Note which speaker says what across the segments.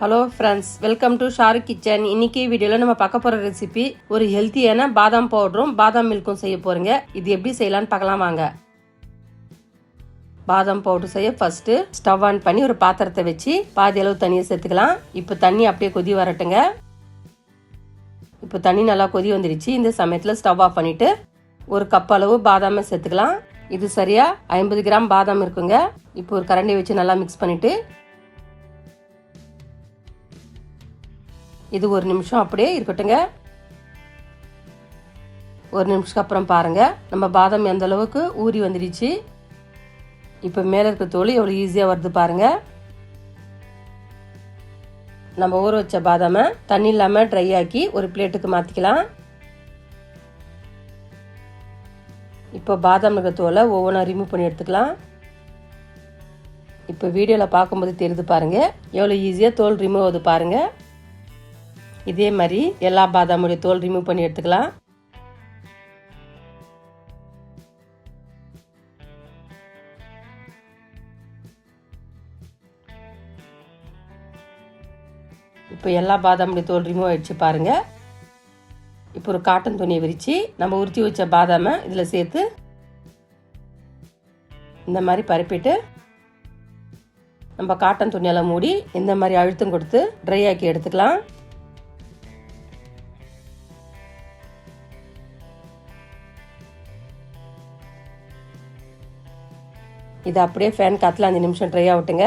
Speaker 1: Hello friends welcome to Shahrukh kitchen இன்னைக்கு வீடியோவில் நம்ம பார்க்க போகிற ரெசிபி ஒரு ஹெல்த்தியான பாதாம் பவுடரும் பாதாம் மில்க்கும் செய்ய போகிறீங்க இது எப்படி செய்யலாம்னு பார்க்கலாம் வாங்க. பாதாம் பவுடர் செய்ய ஃபஸ்ட்டு ஸ்டவ் ஆன் பண்ணி ஒரு பாத்திரத்தை வச்சு பாதி அளவு தண்ணியை சேர்த்துக்கலாம். இப்போ தண்ணி அப்படியே கொதி வரட்டுங்க. இப்போ தண்ணி நல்லா கொதி வந்துடுச்சு இந்த சமயத்தில் ஸ்டவ் ஆஃப் பண்ணிவிட்டு ஒரு கப் அளவு பாதாமை சேர்த்துக்கலாம். இது சரியாக ஐம்பது கிராம் பாதாம் இருக்குங்க. இப்போ ஒரு கரண்டி வச்சு நல்லா மிக்ஸ் பண்ணிவிட்டு இது ஒரு நிமிஷம் அப்படியே இருக்கட்டுங்க. ஒரு நிமிஷத்துக்கு அப்புறம் பாருங்க. நம்ம பாதாம் எந்த அளவுக்கு ஊறி வந்துடுச்சு. இப்போ மேலே இருக்க தோல் எவ்வளோ ஈஸியாக வருது பாருங்க. நம்ம ஊற வச்ச பாதாமை தண்ணி இல்லாமல் ட்ரை ஆக்கி ஒரு பிளேட்டுக்கு மாற்றிக்கலாம் இப்போ பாதாம் இருக்க தோலை ஒவ்வொன்றா ரிமூவ் பண்ணி எடுத்துக்கலாம். இப்போ வீடியோவில் பார்க்கும்போது தெரியுது பாருங்க. எவ்வளோ ஈஸியாக தோல் ரிமூவ் ஆகுது பாருங்கள் இதே மாதிரி எல்லா பாதாமுடைய தோல் ரிமூவ் பண்ணி எடுத்துக்கலாம். இப்போ எல்லா பாதாமுடைய தோல் ரிமூவ் ஆயிடுச்சு பாருங்க. இப்போ ஒரு காட்டன் துணியை விரித்து நம்ம உருத்தி வச்ச பாதாமை இதில் சேர்த்து இந்த மாதிரி பரப்பிட்டு நம்ம காட்டன் துணியெல்லாம் மூடி இந்த மாதிரி அழுத்தம் கொடுத்து ட்ரை ஆக்கி எடுத்துக்கலாம். இது அப்படியே ஃபேன் காற்றுல அஞ்சு நிமிஷம் ட்ரை ஆகட்டுங்க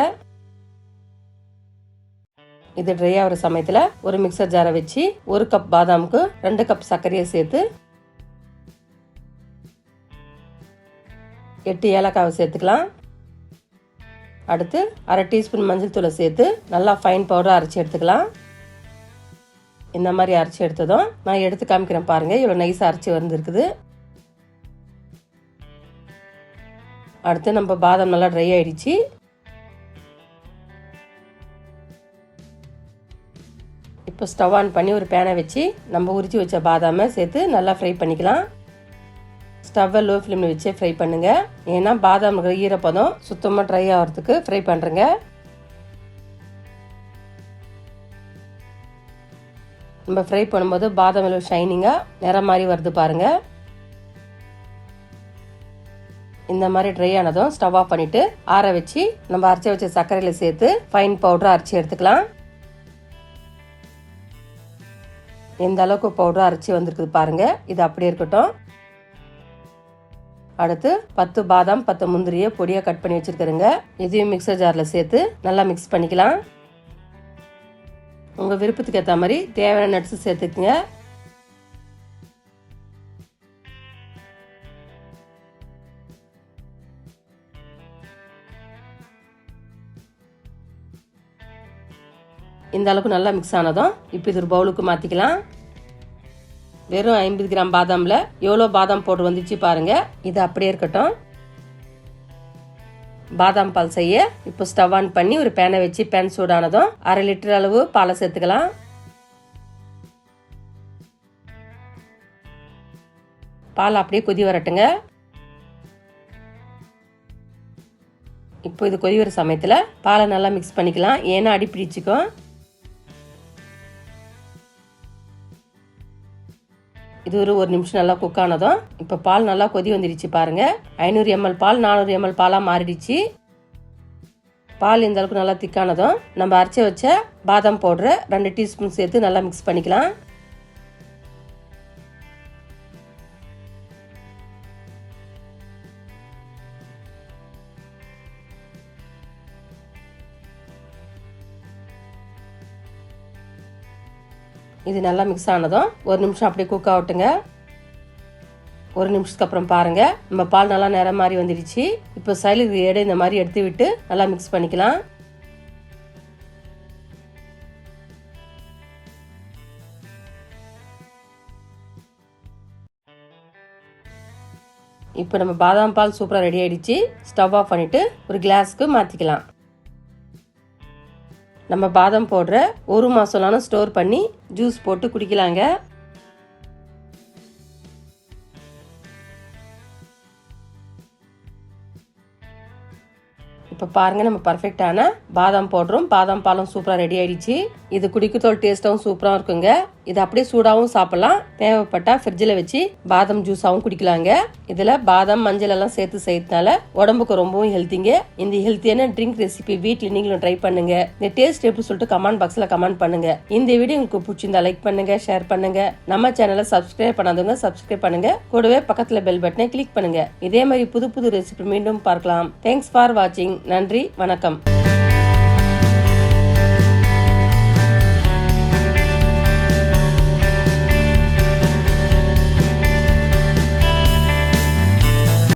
Speaker 1: இது ட்ரை ஆகிற சமயத்தில் ஒரு மிக்சர் ஜாரை வச்சு ஒரு கப் பாதாமுக்கு ரெண்டு கப் சர்க்கரையை சேர்த்து எட்டு ஏலக்காவை சேர்த்துக்கலாம். அடுத்து அரை டீஸ்பூன் மஞ்சள் தூளை சேர்த்து நல்லா ஃபைன் பவுடர் அரைச்சி எடுத்துக்கலாம். இந்த மாதிரி அரைச்சி எடுத்ததும் நான் எடுத்து காமிக்கிறேன் பாருங்கள் இவ்வளோ நைஸாக அரைச்சி வந்துருக்குது. அடுத்து நம்ம பாதாம் நல்லா ட்ரை ஆயிடுச்சு. இப்போ ஸ்டவ் ஆன் பண்ணி ஒரு பேனை வச்சு நம்ம உரிச்சு வச்ச பாதாமை சேர்த்து நல்லா ஃப்ரை பண்ணிக்கலாம். ஸ்டவ்வை லோ ஃப்ளேமில் வச்சு ஃப்ரை பண்ணுங்க. ஏன்னா பாதாம் இருக்கிற ஈரப்பதம் சுத்தமாக ட்ரை ஆகிறதுக்கு ஃப்ரை பண்ணுறேங்க நம்ம ஃப்ரை பண்ணும்போது பாதாம் ஷைனிங்காக நிறம் மாதிரி வருது பாருங்கள் இந்த மாதிரி ட்ரை ஆனதும் ஸ்டவ் ஆஃப் பண்ணிட்டு ஆற வச்சு நம்ம அரைச்சி வச்ச சர்க்கரையில் சேர்த்து ஃபைன் பவுடர் அரைச்சி எடுத்துக்கலாம். எந்த அளவுக்கு பவுடர் அரைச்சி வந்திருக்குது பாருங்க. இது அப்படியே இருக்கட்டும். அடுத்து பத்து பாதாம் பத்து முந்திரியை பொடியாக கட் பண்ணி வச்சுருக்குறேங்க. இதையும் மிக்சர் ஜாரில் சேர்த்து நல்லா மிக்ஸ் பண்ணிக்கலாம். உங்கள் விருப்பத்துக்கு ஏற்ற மாதிரி தேவையான நட்ஸு சேர்த்துக்குங்க. இந்த அளவுக்கு நல்லா மிக்ஸ் ஆனதும் இப்போ இது ஒரு பவுலுக்கு மாற்றிக்கலாம் வெறும் ஐம்பது கிராம் பாதாமில் எவ்வளோ பாதாம் பவுடர் வந்துச்சு பாருங்கள் இது அப்படியே இருக்கட்டும். பாதாம் பால் செய்ய இப்போ ஸ்டவ் ஆன் பண்ணி ஒரு பேனை வச்சு பேன் சூடானதும் அரை லிட்டர் அளவு பாலை சேர்த்துக்கலாம். பால் அப்படியே கொதி வரட்டுங்க. இப்போ இது கொதி வர சமயத்தில் பாலை நல்லா மிக்ஸ் பண்ணிக்கலாம். ஏன்னா அடி பிடிச்சிக்கும். இது ஒரு ஒரு நிமிஷம் நல்லா குக் ஆனதும் இப்போ பால் நல்லா கொதி வந்துடுச்சு பாருங்க. ஐநூறு எம்எல் பால் நானூறு எம்எல் பாலாக மாறிடுச்சு. பால் இந்த அளவுக்கு நல்லா திக்கானதும் நம்ம அரைச்சி வச்ச பாதாம் பவுடரை ரெண்டு டீஸ்பூன் சேர்த்து நல்லா மிக்ஸ் பண்ணிக்கலாம். இது நல்லா மிக்ஸ் ஆனதும் ஒரு நிமிஷம் அப்படியே குக் ஆகட்டுங்க. ஒரு நிமிஷத்துக்கு அப்புறம் பாருங்க. நம்ம பால் நல்லா நிற மாதிரி வந்துடுச்சு. இப்போ சைலுக்கு எடை இந்த மாதிரி எடுத்து விட்டு நல்லா மிக்ஸ் பண்ணிக்கலாம். இப்போ நம்ம பாதாம் பால் சூப்பராக ரெடி ஆயிடுச்சு. ஸ்டவ் ஆஃப் பண்ணிட்டு ஒரு கிளாஸ்க்கு மாற்றிக்கலாம் நம்ம பாதாம் போடுற ஒரு மாதம்லான ஸ்டோர் பண்ணி ஜூஸ் போட்டு குடிக்கலாங்க. இப்போ பாருங்கள் பாருங்க நம்ம பர்ஃபெக்டான பாதாம் பவுடரும் பாதாம் பாலும் சூப்பராக ரெடி ஆயிடுச்சு. இது குடிக்கத்தோல் டேஸ்ட்டாகவும் சூப்பராக இருக்குங்க. இது அப்படியே சூடாகவும் சாப்பிடலாம். தேவைப்பட்டா ஃப்ரிட்ஜில் வச்சு பாதாம் ஜூஸாகவும் குடிக்கலாங்க. இதில் பாதாம் மஞ்சள் எல்லாம் சேர்த்து செய்யறதுனால உடம்புக்கு ரொம்பவும் ஹெல்த்திங்க இந்த ஹெல்த்தியான ட்ரிங்க் ரெசிபி வீட்டில் நீங்களும் ட்ரை பண்ணுங்க. இந்த டேஸ்ட் எப்படி சொல்லிட்டு கமெண்ட் பாக்ஸில் கமெண்ட் பண்ணுங்க. இந்த வீடியோ உங்களுக்கு பிடிச்சிருந்தா லைக் பண்ணுங்க ஷேர் பண்ணுங்க. நம்ம சேனலை சப்ஸ்கிரைப் பண்ணாதவங்க சப்ஸ்கிரைப் பண்ணுங்க. கூடவே பக்கத்தில் பெல் பட்டனை கிளிக் பண்ணுங்க. இதே மாதிரி புது புது ரெசிபி மீண்டும் பார்க்கலாம். தேங்க்ஸ் ஃபார் வாட்சிங் நன்றி வணக்கம்.